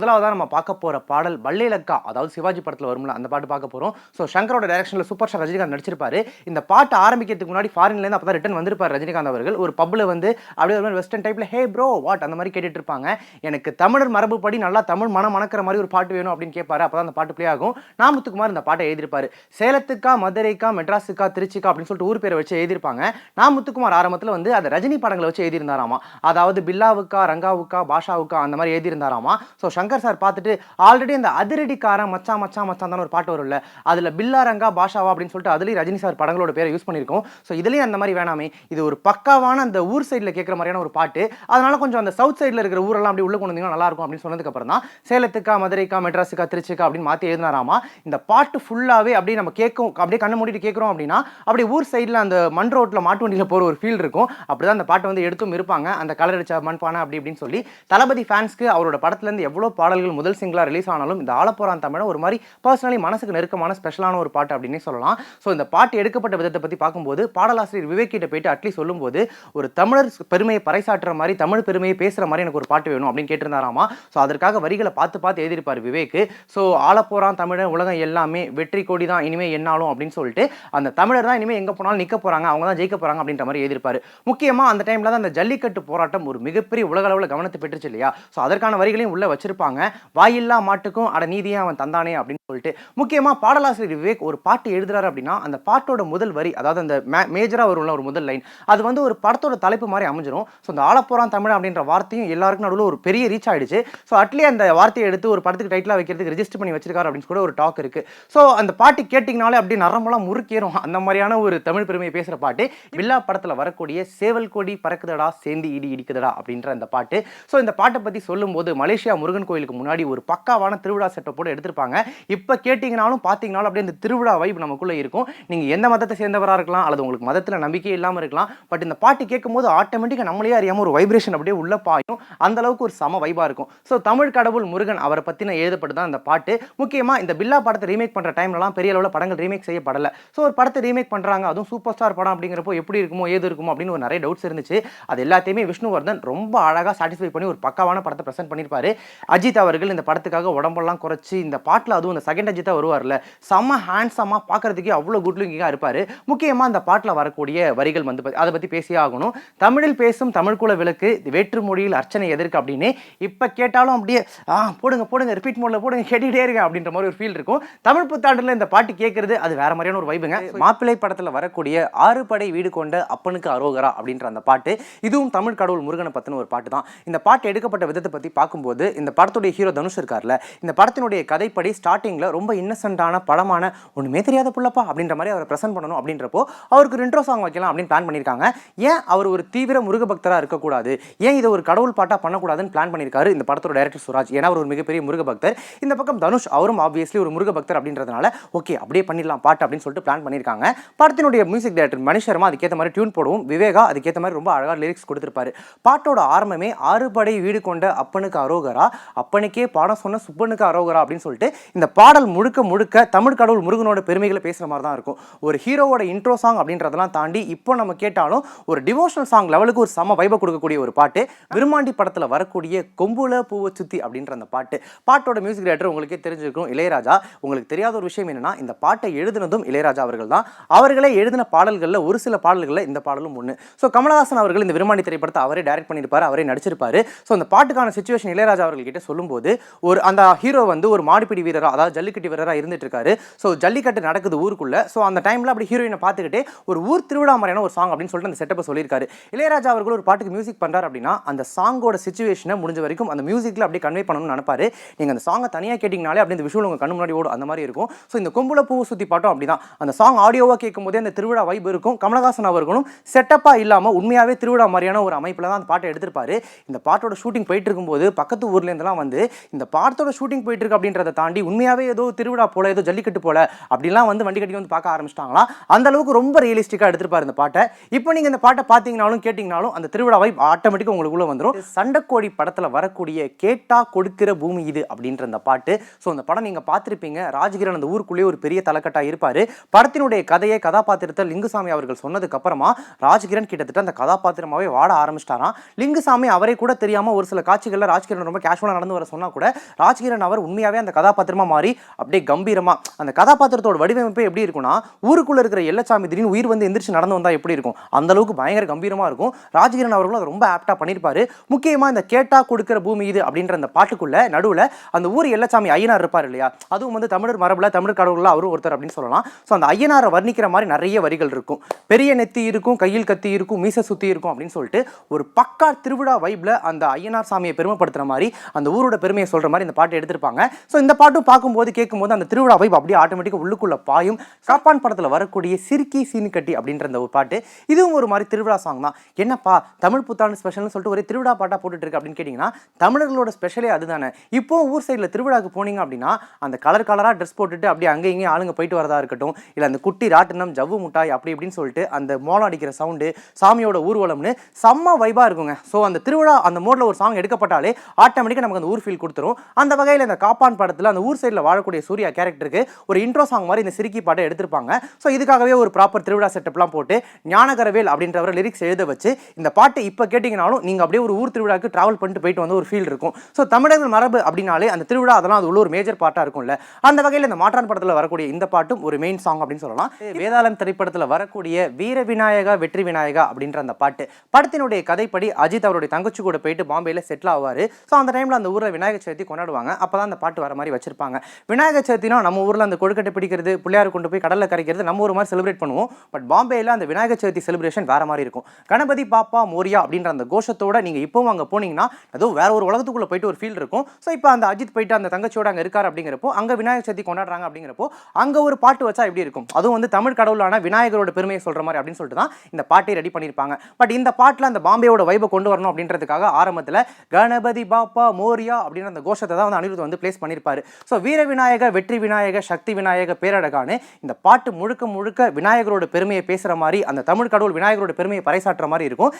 முதலாவதாக நம்ம பார்க்க போகிற பாடல் வள்ளிலக்கா அதாவது சிவாஜி படத்தில் வரும்ல அந்த பாட்டு பார்க்க போகிறோம் ஸோ சங்கரோட டேரக்ஷனில் சூப்பர் ஸ்டார் ரஜினிகாந்த் நடிச்சிருப்பாரு. இந்த பாட்டு ஆரம்பிக்கிறதுக்கு முன்னாடி ஃபாரின்லேருந்து அப்போ தான் ரிட்டன் வந்திருப்பார் ரஜினிகாந்த் அவர்கள். ஒரு பப்பில் வந்து அப்படியே ஒரு வெஸ்டர்ன் டைப்பில் ஹே ப்ரோ வாட் அந்த மாதிரி கேட்டுட்டு இருப்பாங்க. எனக்கு தமிழர் மரபுப்படி நல்லா தமிழ் மனம் மணக்கிற மாதிரி ஒரு பாட்டு வேணும் அப்படின்னு கேட்பாரு. அப்பதான் அந்த பாட்டு ப்ளே ஆகும். நாமுத்துக்குமார் இந்த பாட்டை எழுதியிருப்பாரு. சேலத்துக்கா மதுரைக்கா மெட்ராஸுக்கா திருச்சிக்கா அப்படின்னு சொல்லிட்டு ஊர் பேரை வச்சு எழுதியிருப்பாங்க. நாமுத்துக்குமார் ஆரம்பத்தில் வந்து அந்த ரஜினி படங்களை வச்சு எழுதியிருந்தாராமா. அதாவது பில்லாவுக்கா ரங்காவுக்கா பாஷாவுக்கா அந்த மாதிரி எழுதியிருந்தாராமா. ஸோ சங்கர் சார் பார்த்துட்டு ஆல்ரெடி அந்த அதிரடிக்காரன் மச்சான் மச்சான் மச்சான் தான் ஒரு பாட்டு வரும்ல? அதில் பில்லா ரங்கா பாஷாவா அப்படின்னு சொல்லிட்டு அதுலேயும் ரஜினி சார் படங்களோட பேரை யூஸ் பண்ணியிருக்கோம். ஸோ இதுலேயும் அந்த மாதிரி வேணாமே. இது ஒரு பக்காவான அந்த ஊர் சைடில் கேட்குற மாதிரியான ஒரு பாட்டு. அதனால கொஞ்சம் அந்த சவுத் சைடில் இருக்கிற ஊரெல்லாம் அப்படி உள்ள கொண்டு வந்தீங்கன்னா நல்லா இருக்கும் அப்படின்னு சொன்னதுக்கு அப்புறம் தான் சேலத்துக்கா மதுரைக்கா மெட்ராஸுக்கா திருச்சிக்கா அப்படின்னு மாற்றி எழுதினாராமா இந்த பாட்டு ஃபுல்லாகவே அப்படியே நம்ம கேட்கும் அப்படியே கண்ணு மூடிட்டு கேட்குறோம் அப்படின்னா அப்படியே ஊர் சைடில் அந்த மண் ரோட்டில் மாட்டு வண்டியில் போகிற ஒரு ஃபீல் இருக்கும். அப்படிதான் அந்த பாட்டை வந்து எடுத்தும் இருப்பாங்க. அந்த கலர் அடிச்ச மண்பானை அப்படி இப்படின்னு சொல்லி தளபதி ஃபேன்ஸ்க்கு அவரோட படத்துலேருந்து எவ்வளோ பாடல்கள் முதல் சிங்கிளாக ரிலீஸ் ஆனாலும் இந்த ஆலப்போரான் தமிழ் ஒரு மாதிரி பர்சனலி மனசுக்கு நெருக்கமான ஸ்பெஷலான ஒரு பாட்டு அப்படின்னே சொல்லலாம். ஸோ இந்த பாட்டு எடுக்கப்பட்ட விதத்தை பற்றி பார்க்கும்போது பாடலாசிரியர் விவேக் கிட்ட போயிட்டு அட்லீஸ்ட் சொல்லும்போது ஒரு தமிழர் பெருமையை பறைசாற்றுற மாதிரி தமிழ் பெருமையை பேசுகிற மாதிரி எனக்கு ஒரு பாட்டு வேணும் அப்படின்னு கேட்டிருந்தாராமா? ஸோ அதற்காக வரிகளை பார்த்து பார்த்து எழுதியிருப்பார் விவேக் ஸோ ஆலப்போரான் தமிழன் உலகம் எல்லாமே வெற்றி கொடி தான் இனிமேல் என்னாலும் அப்படின்னு சொல்லிட்டு அந்த தமிழர் தான் இனிமே எங்கே போனாலும் நிற்க போகிறாங்க அவங்க தான் ஜெயிக்க போகிறாங்க அப்படின்ற மாதிரி எழுதியிருப்பார். முக்கியமாக அந்த டைமில் தான் அந்த ஜல்லிக்கட்டு போராட்டம் ஒரு மிகப்பெரிய உலக அளவில் கவனத்தை பெற்றுச்சு இல்லையா? ஸோ அதற்கான வரிகளையும் உள்ளே வச்சிருப்பாங்க. வாயில்லா மாட்டுக்கும் அட நீதியே அவன் தந்தானே அப்படின்னு சொல்லிட்டு முக்கியமாக பாடலாசிரியர் விவேக் ஒரு பாட்டு எழுதுறாரு அப்படின்னா அந்த பாட்டோட முதல் வரி அதாவது அந்த மேஜராக வரும்ல ஒரு முதல் லைன் அது வந்து ஒரு படத்தோட தலைப்பு மாதிரி அமைஞ்சிரும். ஸோ அந்த ஆலப்போறான் தமிழ் அப்படின்ற வார்த்தையும் எல்லாருக்கும் நடுவில் ஒரு பெரிய ரீச் ஆயிடுச்சு. ஸோ அட்லி அந்த வார்த்தையை எடுத்து ஒரு படத்துக்கு டைட்டிலாக வைக்கிறதுக்கு ரெஜிஸ்டர் பண்ணி வச்சிருக்காரு அப்படின்னு கூட ஒரு டாக் இருக்கு. ஸோ அந்த பாட்டு கேட்டிங்கனாலே அப்படியே நரம்பெல்லாம் முறுக்கேறும். அந்த மாதிரியான ஒரு தமிழ் பெருமையை பேசுகிற பாட்டு. வில்லா படத்தில் வரக்கூடிய சேவல் கொடி பறக்குதடா சேர்ந்து இடி இடிக்குதடா அப்படின்ற அந்த பாட்டு. ஸோ இந்த பாட்டை பற்றி சொல்லும்போது மலேசியா முருகன் கோயில் கோயிலுக்கு முன்னாடி ஒரு பக்காவான திருவிழா செட்டப்போடு எடுத்திருப்பாங்க. இப்போ கேட்டிங்கனாலும் பார்த்தீங்கனாலும் அப்படியே இந்த திருவிழா வைப் நமக்குள்ளே இருக்கும். நீங்கள் எந்த மதத்தை சேர்ந்தவராக இருக்கலாம் அல்லது உங்களுக்கு மதத்தில் நம்பிக்கை இல்லாமல் இருக்கலாம் பட் இந்த பாட்டு கேட்கும்போது ஆட்டோமேட்டிக்காக நம்மளே அறியாமல் ஒரு வைப்ரேஷன் அப்படியே உள்ள பாயும். அந்த அளவுக்கு ஒரு சம வைபாக இருக்கும். ஸோ தமிழ் கடவுள் முருகன் அவரை பற்றின எழுதப்பட்டு தான் இந்த பாட்டு. முக்கியமாக இந்த பில்லா படத்தை ரீமேக் பண்ணுற டைம்லலாம் பெரிய அளவில் படங்கள் ரீமேக் செய்யப்படலை. ஸோ ஒரு படத்தை ரீமேக் பண்ணுறாங்க அதுவும் சூப்பர் ஸ்டார் படம் அப்படிங்கிறப்போ எப்படி இருக்குமோ ஏது இருக்குமோ அப்படின்னு ஒரு நிறைய டவுட்ஸ் இருந்துச்சு. அது எல்லாத்தையுமே விஷ்ணுவர்தன் ரொம்ப அழகாக சாட்டிஸ்ஃபை பண்ணி ஒரு பக்காவான படத்தை ப்ரெசென்ட் பண்ணியிருப்பாரு அஜித் அவர்கள் இந்த படத்துக்காக உடம்பெல்லாம் குறைச்சி இந்த பாட்டில் அதுவும் இந்த செகண்ட் அஜித்தா வருவார்ல செம்ம ஹேண்ட்ஸமாக பார்க்கறதுக்கே அவ்வளோ குட் லுக்கிங்காக இருப்பார். முக்கியமாக அந்த பாட்டில் வரக்கூடிய வரிகள் வந்து அதை பற்றி பேசியே ஆகணும். தமிழில் பேசும் தமிழ்குல விளக்கு வேற்று மொழியில் அர்ச்சனை எதற்கு அப்படின்னு இப்போ கேட்டாலும் அப்படியே ஆ போடுங்க போடுங்க ரிப்பீட் மோடில் போடுங்க கேட்டுக்கிட்டே இருங்க அப்படின்ற மாதிரி ஒரு ஃபீல் இருக்கும். தமிழ் புத்தாண்டுல இந்த பாட்டு கேட்கறது அது வேற மாதிரியான ஒரு வைபுங்க மாப்பிள்ளை படத்தில் வரக்கூடிய ஆறு படை வீடு கொண்ட அப்பனுக்கு அரோகரா அப்படின்ற அந்த பாட்டு இதுவும் தமிழ் கடவுள் முருகனை பற்றின ஒரு பாட்டு தான் இந்த பாட்டு எடுக்கப்பட்ட விதத்தை பற்றி பார்க்கும்போது இந்த படத்துடைய ஹீரோ தனுஷ் இருக்கார்ல இந்த படத்தினுடைய கதைப்படி ஸ்டார்டிங்கில் ரொம்ப இன்னசென்ட்டான படமான ஒன்றுமே தெரியாத புள்ளப்பா அப்படின்ற மாதிரி அவரை ப்ரெசென்ட் பண்ணணும் அப்படின்றப்போ அவருக்கு ஒரு இன்ட்ரோ சாங் வைக்கலாம் அப்படின்னு பிளான் பண்ணியிருக்காங்க. ஏன் அவர் ஒரு தீவிர முருக பக்தராக இருக்கக்கூடாது? ஏன் இதை ஒரு கடவுள் பாட்டாக பண்ணக்கூடாதுன்னு பிளான் பண்ணியிருக்காரு இந்த படத்தோட டைரக்டர் சுராஜ் ஏன்னா அவர் ஒரு மிகப்பெரிய முருக பக்தர் இந்த பக்கம் தனுஷ் அவரும் ஆப்வியஸ்லி ஒரு முருக பக்தர் அப்படின்றதுனால ஓகே அப்படியே பண்ணிடலாம் பாட்டு அப்படின்னு சொல்லிட்டு பிளான் பண்ணியிருக்காங்க. படத்தினுடைய மியூசிக் டேரக்டர் மனுஷர்மா அதுக்கேற்ற மாதிரி டியூன் போடுவோம். விவேகா அதுக்கேற்ற மாதிரி ரொம்ப அழகாக லிரிக்ஸ் கொடுத்துருப்பாரு. பாட்டோட ஆரம்பமே ஆறுபடை வீடு கொண்ட அப்பனுக்கு அரோகரா. அப்பனுக்கே பாடம் சொன்ன சுப்பனுக்கு அரோகரா அப்படின்னு சொல்லிட்டு இந்த பாடல் முழுக்க முழுக்க தமிழ் கடவுள் முருகனோட பெருமைகளை பேசுகிற மாதிரி தான் இருக்கும். ஒரு ஹீரோவோட இன்ட்ரோ சாங் அப்படின்றதெல்லாம் தாண்டி இப்போ நம்ம கேட்டாலும் ஒரு டிவோஷனல் சாங் லெவலுக்கு ஒரு சம வைபை கொடுக்கக்கூடிய ஒரு பாட்டு விருமாண்டி படத்தில் வரக்கூடிய கொம்புல பூவை சுத்தி அப்படின்ற அந்த பாட்டு. பாட்டோட மியூசிக் டைரக்டர் உங்களுக்கே தெரிஞ்சிருக்கும் இளையராஜா. உங்களுக்கு தெரியாத ஒரு விஷயம் என்னன்னா இந்த பாட்டை எழுதினதும் இளையராஜா அவர்கள் தான். அவர்களே எழுதின பாடல்களில் ஒரு சில பாடல்களில் இந்த பாடலும் ஒன்று ஸோ கமலஹாசன் அவர்கள் இந்த விருமாண்டி திரைப்படத்தை அவரே டைரக்ட் பண்ணியிருப்பார் அவரே நடிச்சிருப்பாரு. ஸோ அந்த பாட்டுக்கான சுச்சுவேஷன் இளையராஜா அவர்கள் கிட்ட சொல்லும்போது ஒரு அந்த ஹீரோ வந்து ஒரு மாடுபிடி வீரராக அதாவது ஜல்லிக்கட்டு வீரராக இருந்துட்டு இருக்காரு ஸோ ஜல்லிக்கட்டு நடக்குது ஊருக்குள்ள. ஸோ அந்த டைம்ல அப்படி ஹீரோயினை பார்த்துக்கிட்டே ஒரு ஊர் திருவிழா மாதிரியான ஒரு சாங் அப்படின்னு சொல்லிட்டு அந்த செட்டப்பை சொல்லியிருக்காரு. இளையராஜா அவர்கள் ஒரு பாட்டுக்கு மியூசிக் பண்ணுறாரு அப்படின்னா அந்த சாங்கோட சுச்சுவேஷனை முடிஞ்ச வரைக்கும் அந்த மியூசிக்கில் அப்படியே கன்வே பண்ணணும்னு நினைப்பாரு. நீங்கள் அந்த சாங்கை தனியாக கேட்டிங்கனாலே அப்படியே அந்த விஷயம் உங்கள் கண்ணு முன்னாடி ஓடும். அந்த மாதிரி இருக்கும். ஸோ இந்த கும்பல பூ சுற்றி பாட்டும் அப்படிதான். அந்த சாங் ஆடியோவாக கேட்கும் போதே அந்த திருவிழா வைப் இருக்கும். கமலஹாசன் அவர்களும் செட்டப்பாக இல்லாமல் உண்மையாகவே திருவிழா மாதிரியான ஒரு அமைப்பில் தான் அந்த பாட்டை எடுத்திருப்பாரு. இந்த பாட்டோட ஷூட்டிங் போயிட்டு இருக்கும்போது பக்கத்து ஊர்லேருந்துலாம் வந்து இந்த பாட்டோட ஷூட்டிங் போயிட்டு இருக்கு அப்படின்றத தாண்டி உண்மையாவே ஏதோ திருவிழா போல ஏதோ ஜல்லிக்கட்டு போல அப்படிலாம் வந்து வண்டி கட்டி வந்து பார்க்க ஆரம்பிச்சிட்டாங்களா? அந்த அளவுக்கு ரொம்ப ரியலிஸ்டிக்காக எடுத்திருப்பாரு இந்த பாட்டை. இப்போ நீங்க இந்த பாட்டை பார்த்தீங்கனாலும் கேட்டிங்கனாலும் அந்த திருவிழா வைப் ஆட்டோமேட்டிக்காக உங்களுக்குள்ள வந்துடும் சண்டைக்கோடி படத்துல வரக்கூடிய கேட்டா கொடுக்கிற பூமி இது அப்படின்ற அந்த பாட்டு. ஸோ அந்த படம் நீங்க பார்த்துருப்பீங்க. ராஜகிரன் அந்த ஊருக்குள்ளேயே ஒரு பெரிய தலைக்கட்டா இருப்பாரு. படத்தினுடைய கதையை கதாபாத்திரத்தை லிங்குசாமி அவர்கள் சொன்னதுக்கு அப்புறமா ராஜகிரன் கிட்டத்தட்ட அந்த கதாபாத்திரமாவே வாட ஆரம்பிச்சிட்டாராம். லிங்குசாமி அவரே கூட தெரியாம ஒரு சில காட்சிகள்ல ராஜகிரன் ரொம்ப கேஷுவலாக நடந்து கடந்து வர சொன்னா கூட ராஜ்கிரண் அவர் உண்மையாகவே அந்த கதாபாத்திரமாக மாறி அப்படியே கம்பீரமாக அந்த கதாபாத்திரத்தோட வடிவமைப்பு எப்படி இருக்கும்னா ஊருக்குள்ள இருக்கிற எல்லச்சாமி திடீர்னு உயிர் வந்து எந்திரிச்சு நடந்து வந்தால் எப்படி இருக்கும்? அந்த அளவுக்கு பயங்கர கம்பீரமாக இருக்கும். ராஜ்கிரண் அவர்களும் அதை ரொம்ப ஆப்டாக பண்ணியிருப்பார் முக்கியமாக இந்த கேட்டா கொடுக்கிற பூமி இது அப்படின்ற அந்த பாட்டுக்குள்ள நடுவில் அந்த ஊர் எல்லச்சாமி ஐயனார் இருப்பார் இல்லையா? அதுவும் வந்து தமிழர் மரபில் தமிழ் கடவுள்ல அவரும் ஒருத்தர் அப்படின்னு சொல்லலாம். ஸோ அந்த ஐயனாரை வர்ணிக்கிற மாதிரி நிறைய வரிகள் இருக்கும். பெரிய நெத்தி இருக்கும் கையில் கத்தி இருக்கும் மீச சுத்தி இருக்கும் அப்படின்னு சொல்லிட்டு ஒரு பக்கா திருவிழா வைப்பில் அந்த ஐயனார் சாமியை பெருமைப்படுத்துற மாதிரி அந்த ஊர் ஊரோட பெருமையை சொல்ற மாதிரி இந்த பாட்டு எடுத்திருப்பாங்க. ஸோ இந்த பாட்டும் பார்க்கும்போது கேட்கும்போது அந்த திருவிழா வைப் அப்படியே ஆட்டோமேட்டிக்காக உள்ளுக்குள்ள பாயும். காப்பான் படத்தில் வரக்கூடிய சிறுக்கி சீனு கட்டி அப்படின்ற அந்த ஒரு பாட்டு. இதுவும் ஒரு மாதிரி திருவிழா சாங் தான். என்னப்பா தமிழ் புத்தாண்டு ஸ்பெஷல்னு சொல்லிட்டு ஒரே திருவிழா பாட்டாக போட்டுட்டு இருக்கு அப்படின்னு கேட்டிங்கன்னா தமிழர்களோட ஸ்பெஷலே அதுதானே. இப்போ ஊர் சைடில் திருவிழாவுக்கு போனீங்க அப்படின்னா அந்த கலர் கலராக ட்ரெஸ் போட்டுட்டு அப்படியே அங்கே இங்கேயும் ஆளுங்க போயிட்டு வரதா இருக்கட்டும். இல்லை அந்த குட்டி ராட்டினம் ஜவ்வு முட்டாய் அப்படி இப்படின்னு சொல்லிட்டு அந்த மோளம் அடிக்கிற சவுண்டு சாமியோட ஊர்வலம்னு செம்ம வைபாக இருக்குங்க. ஸோ அந்த திருவிழா அந்த மோடில் ஒரு சாங் எடுக்கப்பட்டாலே ஆட்டோமேட்டிக்காக நமக்கு அந்த ஊர் ஃபீல் கொடுத்துரும். அந்த வகையில் இந்த காப்பான் படத்தில் அந்த ஊர் சைடில் வாழக்கூடிய சூர்யா கேரக்டருக்கு ஒரு இன்ட்ரோ சாங் மாதிரி இந்த சிறுக்கி பாட்டை எடுத்திருப்பாங்க. ஸோ இதுக்காகவே ஒரு ப்ராப்பர் திருவிழா செட்டப்லாம் போட்டு ஞானகரவேல் அப்படின்றவர் லிரிக்ஸ் எழுத வச்சு இந்த பாட்டு இப்போ கேட்டிங்கனாலும் நீங்கள் அப்படியே ஒரு ஊர் திருவிழாக்கு ட்ராவல் பண்ணிட்டு போயிட்டு வந்து ஒரு ஃபீல் இருக்கும். ஸோ தமிழர்கள் மரபு அப்படின்னாலே அந்த திருவிழா அதெல்லாம் அது உள்ள ஒரு மேஜர் பார்ட்டாக இருக்கும்ல. அந்த வகையில் இந்த மாற்றான் படத்தில் வரக்கூடிய இந்த பாட்டும் ஒரு மெயின் சாங் அப்படின்னு சொல்லலாம். வேதாளம் திரைப்படத்தில் வரக்கூடிய வீர விநாயகா வெற்றி விநாயகா அப்படின்ற அந்த பாட்டு. படத்தினுடைய கதைப்படி அஜித் அவருடைய தங்கச்சி கூட போயிட்டு பாம்பேல செட்டில் ஆவார். ஸோ அந்த டைமில் அந்த ஊரில் விநாயகர் சதுர்த்தி கொண்டாடுவாங்க. அப்போ தான் அந்த பாட்டு வர மாதிரி வச்சிருப்பாங்க. விநாயகர் சதுர்த்தினா நம்ம ஊரில் அந்த கொழுக்கட்டை பிடிக்கிறது பிள்ளையார் கொண்டு போய் கடலில் கரைக்கிறது நம்ம ஒரு மாதிரி செலிப்ரேட் பண்ணுவோம். பட் பாம்பேயில் அந்த விநாயகர் சதுர்த்தி செலிப்ரேஷன் வேற மாதிரி இருக்கும். கணபதி பாப்பா மோரியா அப்படின்ற அந்த கோஷத்தோட நீங்கள் இப்போவும் அங்கே போனீங்கன்னா ஏதோ வேற ஒரு உலகத்துக்குள்ளே போயிட்டு ஒரு ஃபீல் இருக்கும். ஸோ இப்போ அந்த அஜித் போயிட்டு அந்த தங்கச்சியோட அங்கே இருக்கார் அப்படிங்கிறப்போ அங்கே விநாயகர் சதுர்த்தி கொண்டாடுறாங்க அப்படிங்கிறப்போ அங்கே ஒரு பாட்டு வச்சா எப்படி இருக்கும்? அதுவும் வந்து தமிழ் கடவுளான விநாயகரோட பெருமையை சொல்கிற மாதிரி அப்படின்னு சொல்லிட்டு தான் இந்த பாட்டை ரெடி பண்ணியிருப்பாங்க. பட் இந்த பாட்டில் அந்த பாம்பேயோட வைபை கொண்டு வரணும் அப்படின்றதுக்காக ஆரம்பத்தில் கணபதி பாப்பா மோரியா அப்படின்ற அந்த கோஷத்தை தான் வந்து அனிருத் வந்து பிளேஸ் பண்ணியிருப்பாரு ஸோ வீர விநாயக வெற்றி விநாயக சக்தி விநாயக பேரழகானு இந்த பாட்டு முழுக்க முழுக்க விநாயகரோட பெருமையை பேசுகிற மாதிரி அந்த தமிழ் கடவுள் விநாயகரோட பெருமையை பறைசாற்றுற மாதிரி இருக்கும்.